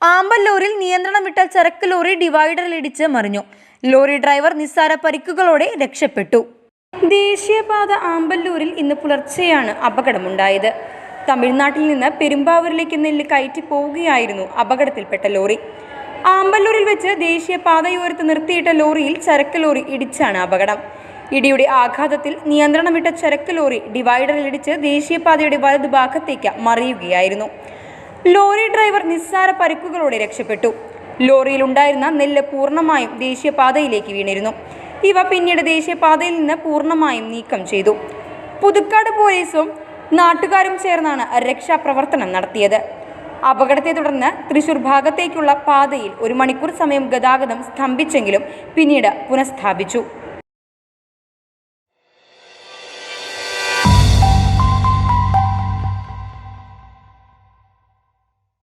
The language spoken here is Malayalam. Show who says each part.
Speaker 1: ആമ്പല്ലൂരിൽ നിയന്ത്രണം വിട്ട ചരക്ക് ലോറി ഡിവൈഡറിലിടിച്ച് മറിഞ്ഞു. ലോറി ഡ്രൈവർ നിസ്സാര പരിക്കുകളോടെ രക്ഷപ്പെട്ടു. ദേശീയപാത ആമ്പല്ലൂരിൽ ഇന്ന് പുലർച്ചെയാണ് അപകടമുണ്ടായത്. തമിഴ്നാട്ടിൽ നിന്ന് പെരുമ്പാവൂരിലേക്ക് നെല്ല് കയറ്റി പോവുകയായിരുന്നു അപകടത്തിൽപ്പെട്ട ലോറി. ആമ്പല്ലൂരിൽ വെച്ച് ദേശീയപാതയോരത്ത് നിർത്തിയിട്ട ലോറിയിൽ ചരക്ക് ലോറി ഇടിച്ചാണ് അപകടം. ഇടിയുടെ ആഘാതത്തിൽ നിയന്ത്രണം വിട്ട ചരക്ക് ലോറി ഡിവൈഡറിലിടിച്ച് ദേശീയപാതയുടെ വലതുഭാഗത്തേക്ക് മറിയുകയായിരുന്നു. ലോറി ഡ്രൈവർ നിസ്സാര പരിക്കുകളോടെ രക്ഷപ്പെട്ടു. ലോറിയിൽ ഉണ്ടായിരുന്ന നെല്ല് പൂർണമായും ദേശീയപാതയിലേക്ക് വീണിരുന്നു. ഇവ പിന്നീട് ദേശീയപാതയിൽ നിന്ന് പൂർണമായും നീക്കം ചെയ്തു. പുതുക്കാട് പോലീസും നാട്ടുകാരും ചേർന്നാണ് രക്ഷാപ്രവർത്തനം നടത്തിയത്. അപകടത്തെ തുടർന്ന് തൃശൂർ ഭാഗത്തേക്കുള്ള പാതയിൽ ഒരു മണിക്കൂർ സമയം ഗതാഗതം സ്തംഭിച്ചെങ്കിലും പിന്നീട് പുനഃസ്ഥാപിച്ചു.